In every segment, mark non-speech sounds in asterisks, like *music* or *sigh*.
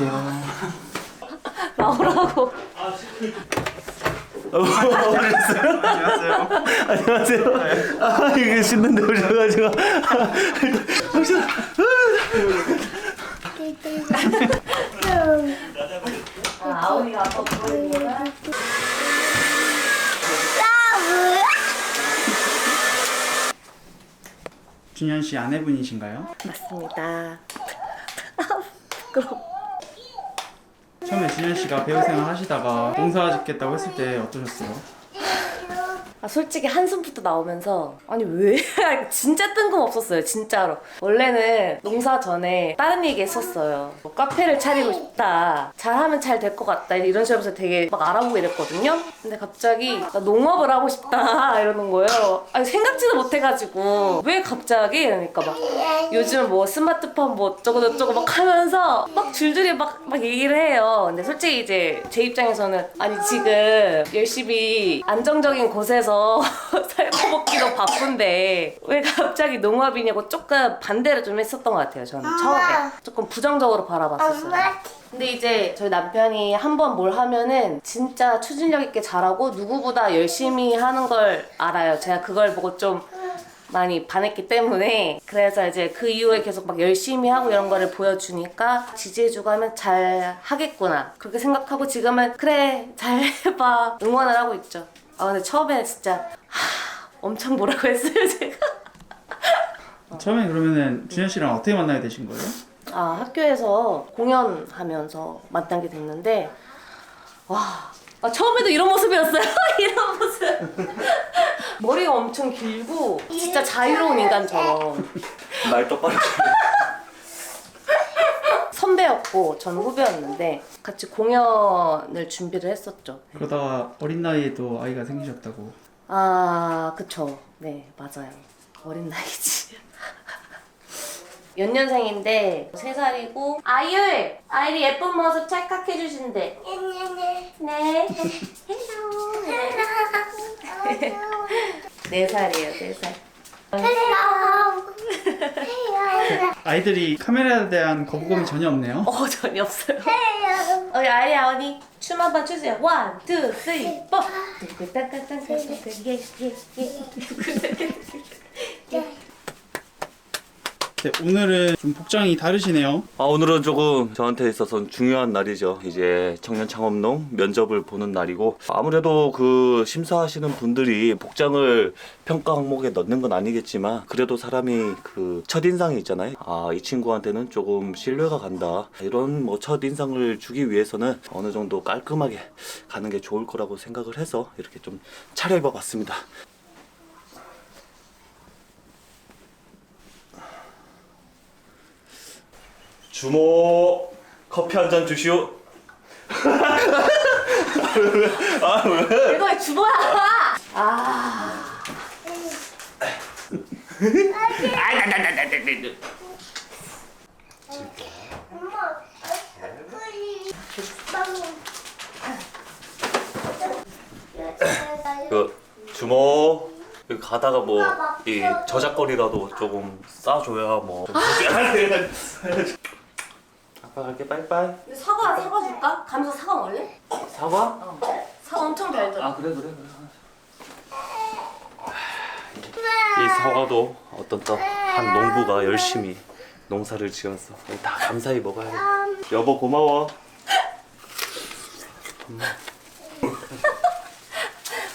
안녕하세요. *laughs* 나오라고. 안녕하세요. 안녕하세요. 아, 이게 씻는데 오셔가지고. 혹시 아, 아까 준현 씨 아내분이신가요? 맞습니다. *laughs* 부끄러워. 처음에 준현 씨가 배우 생활 하시다가 농사 짓겠다고 했을 때 어떠셨어요? 아, 솔직히 한숨부터 나오면서 아니 왜? *laughs* 진짜 뜬금없었어요 진짜로. 원래는 농사 전에 다른 얘기 했었어요. 뭐 카페를 차리고 싶다 잘하면 잘 될 것 같다 이런 식으로 되게 막 알아보고 이랬거든요. 근데 갑자기 나 농업을 하고 싶다 *laughs* 이러는 거예요. 아니 생각지도 못해가지고 왜 갑자기? 그러니까 막 요즘 뭐 스마트폰 뭐 어쩌고 저쩌고 막 하면서 막 줄줄이 막, 막 얘기를 해요. 근데 솔직히 이제 제 입장에서는 아니 지금 열심히 안정적인 곳에서 살고 먹기도 *laughs* 바쁜데 왜 갑자기 농업이냐고 조금 반대를 좀 했었던 것 같아요 저는 처음에. 조금 부정적으로 바라봤었어요. 근데 이제 저희 남편이 한 번 뭘 하면은 진짜 추진력 있게 잘하고 누구보다 열심히 하는 걸 알아요. 제가 그걸 보고 좀 많이 반했기 때문에. 그래서 이제 그 이후에 계속 막 열심히 하고 이런 거를 보여주니까 지지해주고 하면 잘 하겠구나. 그렇게 생각하고 지금은 그래 잘 해봐. 응원을 하고 있죠 아 근데 처음에는 진짜 하, 엄청 뭐라고 했어요 제가? 처음에 그러면은 준현 씨랑 어떻게 만나게 되신 거예요? 아 학교에서 공연하면서 만나게 됐는데 와 아, 처음에도 이런 모습이었어요. *laughs* 이런 모습. 머리가 엄청 길고 진짜 자유로운 인간처럼. 말 똑바로 선 배였고 저는 후배였는데 같이 공연을 준비를 했었죠. 그러다가 어린 나이에도 아이가 생기셨다고. 아 그쵸. 네 맞아요. 어린 나이지. *laughs* 연년생인데 세 살이고 아율 아율이 예쁜 모습 찰칵해 주신대. 네. 네 *laughs* 살이에요 네 살. *laughs* 아이들이 카메라에 대한 거부감이 전혀 없네요. 어 전혀 없어요. 어 아리 아오니 춤 한번 추세요. 원, 투, 쓰리, 포. 네, 오늘은 좀 복장이 다르시네요. 아 오늘은 조금 저한테 있어서는 중요한 날이죠. 이제 청년 창업농 면접을 보는 날이고 아무래도 그 심사하시는 분들이 복장을 평가 항목에 넣는 건 아니겠지만 그래도 사람이 그 첫인상이 있잖아요. 아 이 친구한테는 조금 신뢰가 간다. 이런 뭐 첫인상을 주기 위해서는 어느 정도 깔끔하게 가는 게 좋을 거라고 생각을 해서 이렇게 좀 차려입어 봤습니다 주모 커피 한 잔 주시오. *laughs* 아 왜? 이거 주보야. 아. 그 주모 여기 가다가 뭐 이 저작거리라도 조금 싸줘야 뭐. *laughs* 좀 아빠 갈게 빠이빠이. 근데 사과 사과 줄까? 가면서 사과 먹을래? 사과? 어. 사과 엄청 달더라. 아 그래 그래 그래. 이 사과도 어떤 또한 농부가 열심히 농사를 지어서 다 감사히 먹어야 돼. 여보 고마워.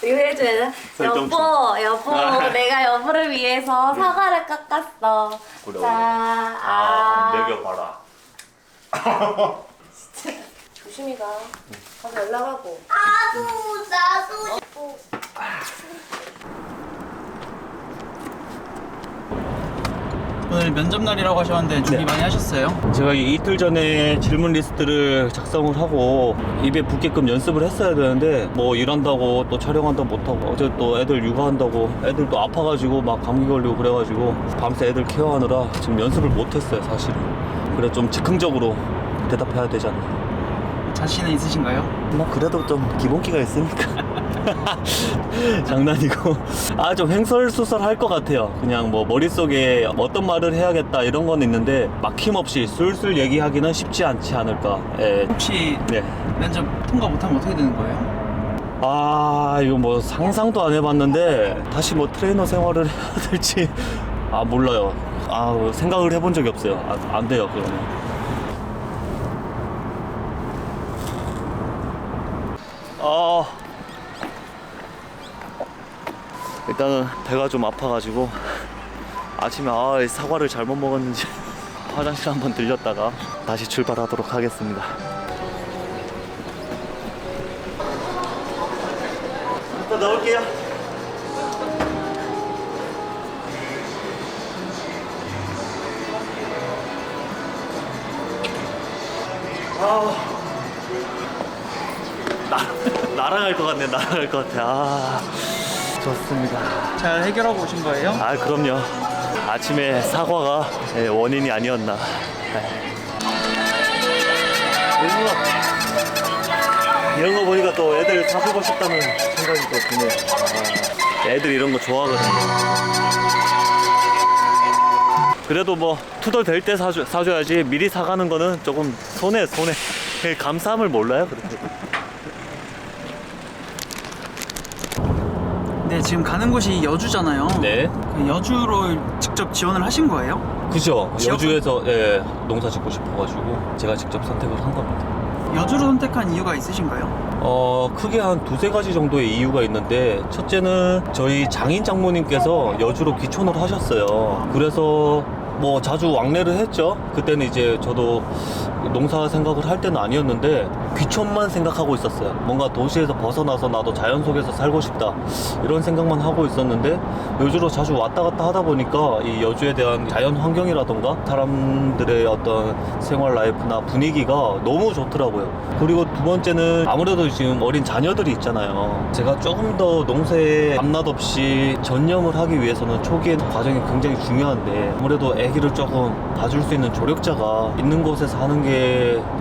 이거 해줘야 돼. 설정 여보, 여보, 아. 내가 여보를 위해서 사과를 깎았어. 그래. 자, 아, 먹여봐라. 조심히 가. 가서 연락하고. 나도 나도 오늘 면접 날이라고 하셨는데 준비 네. 많이 하셨어요? 제가 이 이틀 전에 질문 리스트를 작성을 하고 입에 붙게끔 연습을 했어야 되는데 뭐 일한다고 또 촬영한다고 못하고 어제 또 애들 육아한다고 애들 또 아파가지고 막 감기 걸리고 그래가지고 밤새 애들 케어하느라 지금 연습을 못했어요 사실은 그래 좀 즉흥적으로 대답해야 되잖아 자신은 있으신가요? 뭐 그래도 좀 기본기가 있으니까 *laughs* 장난이고 아 좀 횡설수설 할 것 같아요 그냥 뭐 머릿속에 어떤 말을 해야겠다 이런 건 있는데 막힘없이 술술 얘기하기는 쉽지 않지 않을까 예. 혹시 네. 면접 통과 못하면 어떻게 되는 거예요? 아 이거 뭐 상상도 안 해봤는데 다시 뭐 트레이너 생활을 해야 될지 아 몰라요 아 생각을 해본 적이 없어요. 아, 안 돼요 그러면. 아. 일단은 배가 좀 아파가지고 아침에 아 사과를 잘못 먹었는지 *laughs* 화장실 한번 들렸다가 다시 출발하도록 하겠습니다. 또 넣을게요. 나, 날아갈 것 같네, 날아갈 것 같아. 아, 좋습니다. 잘 해결하고 오신 거예요? 아, 그럼요. 아침에 사과가 예, 원인이 아니었나. 네. 이런 거, 보니까 또 애들 사주고 싶다는 생각이 또 드네요. 아, 애들 이런 거 좋아하거든요. 그래도 뭐 투덜 될 때 사줘, 사줘야지 미리 사가는 거는 조금 손해 손해 감사함을 몰라요 그렇게 네, 지금 가는 곳이 여주잖아요. 네 그 여주로 직접 지원을 하신 거예요? 그죠 지역- 여주에서 예, 농사 짓고 싶어가지고 제가 직접 선택을 한 겁니다 여주로 선택한 이유가 있으신가요? 어, 크게 한 두세 가지 정도의 이유가 있는데, 첫째는 저희 장인 장모님께서 여주로 귀촌을 하셨어요. 그래서 뭐 자주 왕래를 했죠. 그때는 이제 저도 농사 생각을 할 때는 아니었는데, 귀촌만 생각하고 있었어요. 뭔가 도시에서 벗어나서 나도 자연 속에서 살고 싶다. 이런 생각만 하고 있었는데, 여주로 자주 왔다 갔다 하다 보니까 이 여주에 대한 자연 환경이라던가 사람들의 어떤 생활 라이프나 분위기가 너무 좋더라고요. 그리고 두 번째는 아무래도 지금 어린 자녀들이 있잖아요. 제가 조금 더 농사에 밤낮 없이 전념을 하기 위해서는 초기에 과정이 굉장히 중요한데 아무래도 아기를 조금 봐줄 수 있는 조력자가 있는 곳에서 하는 게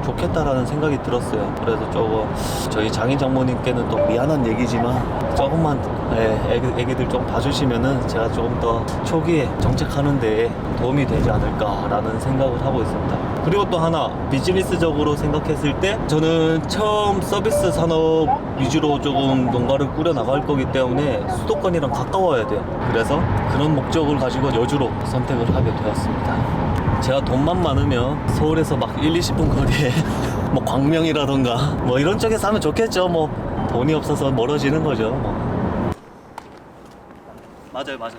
좋겠다라는 생각이 들었어요. 그래서 조금 저희 장인 장모님께는 또 미안한 얘기지만 조금만 예, 애기, 애기들 좀 봐주시면은 제가 조금 더 초기에 정착하는 데 도움이 되지 않을까라는 생각을 하고 있습니다. 그리고 또 하나 비즈니스적으로 생각했을 때 저는 처음 서비스 산업 위주로 조금 농가를 꾸려 나갈 거기 때문에 수도권이랑 가까워야 돼요. 그래서 그런 목적을 가지고 여주로 선택을 하게 되었습니다. 제가 돈만 많으면 서울에서 막 1, 20분 거리에 *laughs* 뭐 광명이라던가 뭐 이런 쪽에서 하면 좋겠죠. 뭐 돈이 없어서 멀어지는 거죠. 뭐. 맞아요, 맞아요.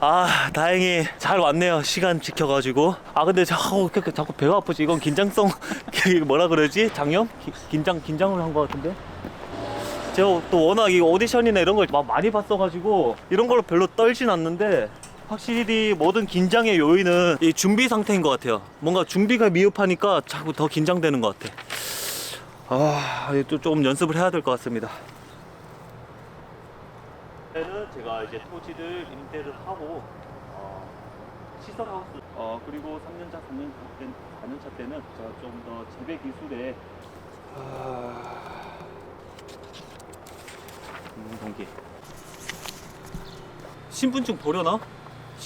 아, 다행히 잘 왔네요. 시간 지켜가지고. 아, 근데 자꾸, 그- 그- 자꾸 배가 아프지. 이건 긴장성, *laughs* 뭐라 그러지? 장염? 기- 긴장, 긴장을 한 것 같은데? 제가 또 워낙 이 오디션이나 이런 걸 막 많이 봤어가지고 이런 걸로 별로 떨진 않는데 확실히 모든 긴장의 요인은 이 준비 상태인 것 같아요. 뭔가 준비가 미흡하니까 자꾸 더 긴장되는 것 같아. 아, 또 조금 연습을 해야 될 것 같습니다. 때는 제가 이제 토지를 임대를 하고 어, 시설 하우스 어 그리고 3년차 4년차 때 4년차 때는 제가 좀 더 재배 기술에 음, 동기 신분증 버려나?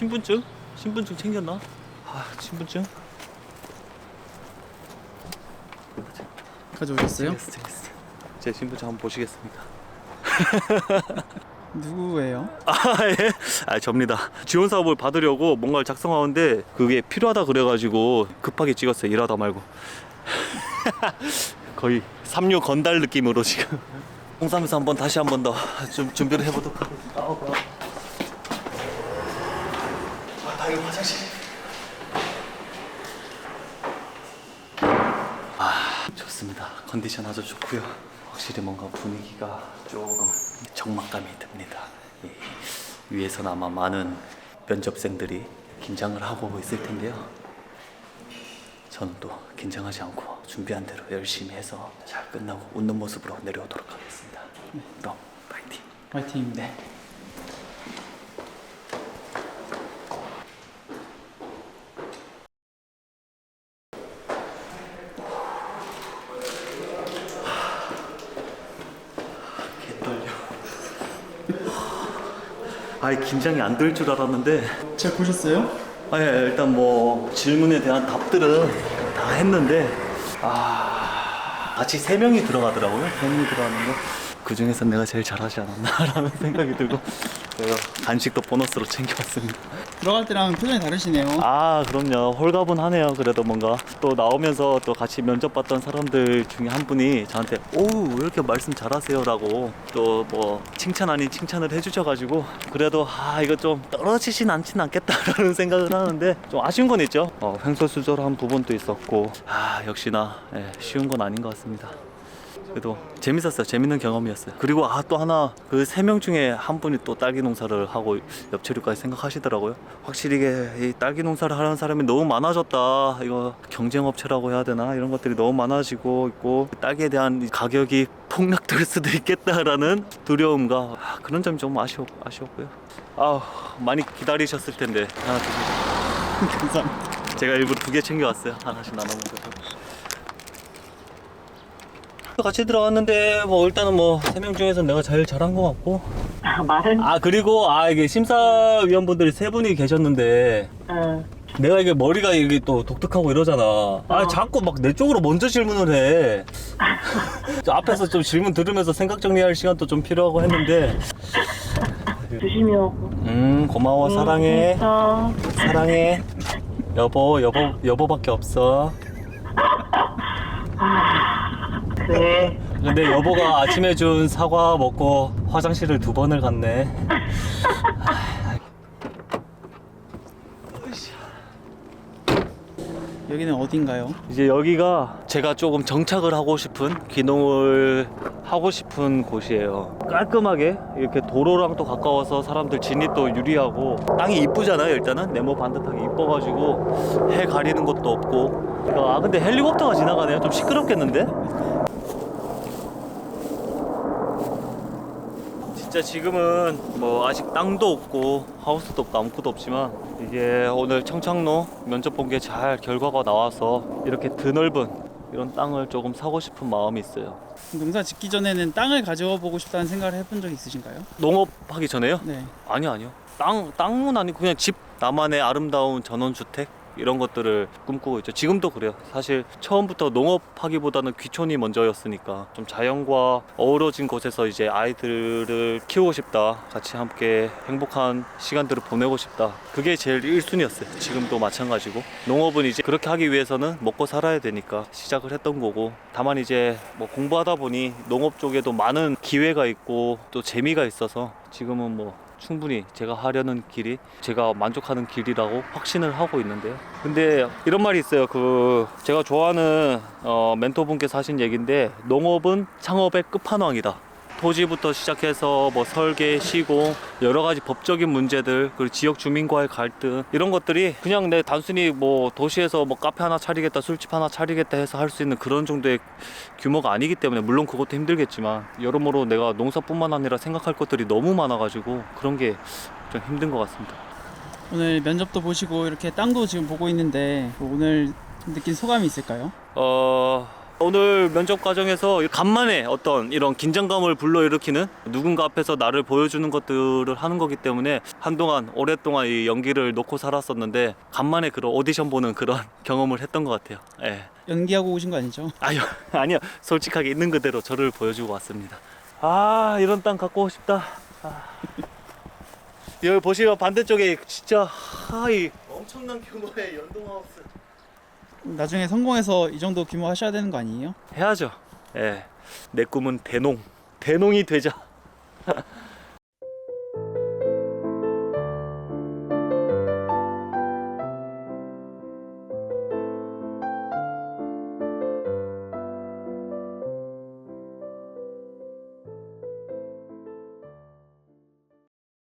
신분증? 신분증 챙겼나? 아 신분증? 가져오셨어요? 챙겼어 챙겼어 제 신분증 한번 보시겠습니까? *laughs* 누구예요? 아, 예? 아, 접니다. 지원 사업을 받으려고 뭔가를 작성하는데 그게 필요하다 그래가지고 급하게 찍었어요. 일하다 말고. *laughs* 거의 삼류 건달 느낌으로 지금. *laughs* 홍삼에서 한번 다시 한 번 더 좀 준비를 해보도록 하겠습니다. 아우, 아우. 아, 나 이거 화장실. 아, 좋습니다. 컨디션 아주 좋고요. 확실히 뭔가 분위기가 조금 적막감이 듭니다. 예, 위에서는 아마 많은 면접생들이 긴장을 하고 있을 텐데요. 저는 또 긴장하지 않고 준비한 대로 열심히 해서 잘 끝나고 웃는 모습으로 내려오도록 하겠습니다. 그럼 파이팅! 화이팅. 네. 아예 긴장이 안 될 줄 알았는데 잘 보셨어요? 아, 예, 일단 뭐 질문에 대한 답들은 다 했는데 아 같이 세 명이 들어가더라고요. 세 명이 들어가는 거. 그 중에서 내가 제일 잘하지 않았나라는 *laughs* 생각이 들고 제가 간식도 보너스로 챙겨왔습니다. 들어갈 때랑 표정이 다르시네요. 아 그럼요. 홀가분하네요 그래도 뭔가. 또 나오면서 또 같이 면접 봤던 사람들 중에 한 분이 저한테 오우 왜 이렇게 말씀 잘하세요? 라고 또 뭐 칭찬 아닌 칭찬을 해주셔가지고 그래도 아 이거 좀 떨어지진 않진 않겠다라는 *laughs* 생각을 하는데 좀 아쉬운 건 있죠. 어, 횡설수설한 부분도 있었고 아 역시나 예, 쉬운 건 아닌 것 같습니다 그래도 재밌었어요. 재밌는 경험이었어요. 그리고 아 또 하나 그 세 명 중에 한 분이 또 딸기 농사를 하고 옆처리까지 생각하시더라고요. 확실히 이게 이 딸기 농사를 하는 사람이 너무 많아졌다. 이거 경쟁 업체라고 해야 되나 이런 것들이 너무 많아지고 있고 딸기에 대한 이 가격이 폭락될 수도 있겠다라는 두려움과 아, 그런 점이 좀 아쉬웠, 아쉬웠고요. 아 많이 기다리셨을 텐데 하나 드시고 *laughs* 감사합니다. 제가 일부러 두 개 챙겨왔어요. 하나씩 나눠 먹어서. 같이 들어갔는데 뭐 일단은 뭐 세 명 중에서 내가 제일 잘한 것 같고. 말은? 아 그리고 아 이게 심사위원분들이 세 분이 계셨는데 어, 내가 이게 머리가 이게 또 독특하고 이러잖아. 아 자꾸 막 내 쪽으로 먼저 질문을 해. *laughs* 저 앞에서 좀 질문 들으면서 생각 정리할 시간도 좀 필요하고 했는데. 조심히 오고. 음 고마워 사랑해. 어, 사랑해. 여보 여보 여보밖에 없어. 그 *laughs* 래 근데 여보가 아침에 준 사과 먹고 화장실을 두 번을 갔네. *laughs* 여기는 어딘가요? 이제 여기가 제가 조금 정착을 하고 싶은 귀농을 하고 싶은 곳이에요. 깔끔하게 이렇게 도로랑 또 가까워서 사람들 진입도 유리하고 땅이 이쁘잖아요. 일단은 네모 반듯하게 이뻐가지고 해 가리는 것도 없고. 아 근데 헬리콥터가 지나가네요. 좀 시끄럽겠는데? 진짜 지금은 뭐 아직 땅도 없고 하우스도 없고 아무것도 없지만 이제 오늘 청창로 면접 본 게 잘 결과가 나와서 이렇게 드넓은 이런 땅을 조금 사고 싶은 마음이 있어요. 농사 짓기 전에는 땅을 가져와 보고 싶다는 생각을 해본 적 있으신가요? 농업하기 전에요? 네. 아니요 아니요. 땅 땅은 아니고 그냥 집 나만의 아름다운 전원주택 이런 것들을 꿈꾸고 있죠. 지금도 그래요. 사실 처음부터 농업하기보다는 귀촌이 먼저였으니까 좀 자연과 어우러진 곳에서 이제 아이들을 키우고 싶다. 같이 함께 행복한 시간들을 보내고 싶다. 그게 제일 1순위였어요. 지금도 마찬가지고. 농업은 이제 그렇게 하기 위해서는 먹고 살아야 되니까 시작을 했던 거고. 다만 이제 뭐 공부하다 보니 농업 쪽에도 많은 기회가 있고 또 재미가 있어서 지금은 뭐 충분히 제가 하려는 길이 제가 만족하는 길이라고 확신을 하고 있는데요. 근데 이런 말이 있어요. 그 제가 좋아하는 어, 멘토분께서 하신 얘기인데 농업은 창업의 끝판왕이다. 토지부터 시작해서 뭐 설계, 시공, 여러 가지 법적인 문제들, 그리고 지역 주민과의 갈등 이런 것들이 그냥 내 단순히 뭐 도시에서 뭐 카페 하나 차리겠다, 술집 하나 차리겠다 해서 할 수 있는 그런 정도의 규모가 아니기 때문에 물론 그것도 힘들겠지만 여러모로 내가 농사뿐만 아니라 생각할 것들이 너무 많아가지고 그런 게 좀 힘든 것 같습니다. 오늘 면접도 보시고 이렇게 땅도 지금 보고 있는데 뭐 오늘 좀 느낀 소감이 있을까요? 어 오늘 면접 과정에서 간만에 어떤 이런 긴장감을 불러일으키는 누군가 앞에서 나를 보여주는 것들을 하는 거기 때문에 한동안 오랫동안 이 연기를 놓고 살았었는데 간만에 그런 오디션 보는 그런 *laughs* 경험을 했던 것 같아요. 예. 연기하고 오신 거 아니죠? 아니요 *laughs* 아니요 솔직하게 있는 그대로 저를 보여주고 왔습니다. 아 이런 땅 갖고 싶다. 아. *laughs* 여기 보시면 반대쪽에 진짜 하이 엄청난 규모의 연동하우스. 나중에 성공해서 이 정도 규모 하셔야 되는 거 아니에요? 해야죠. 예. 내 꿈은 대농. 대농이 되자. *laughs*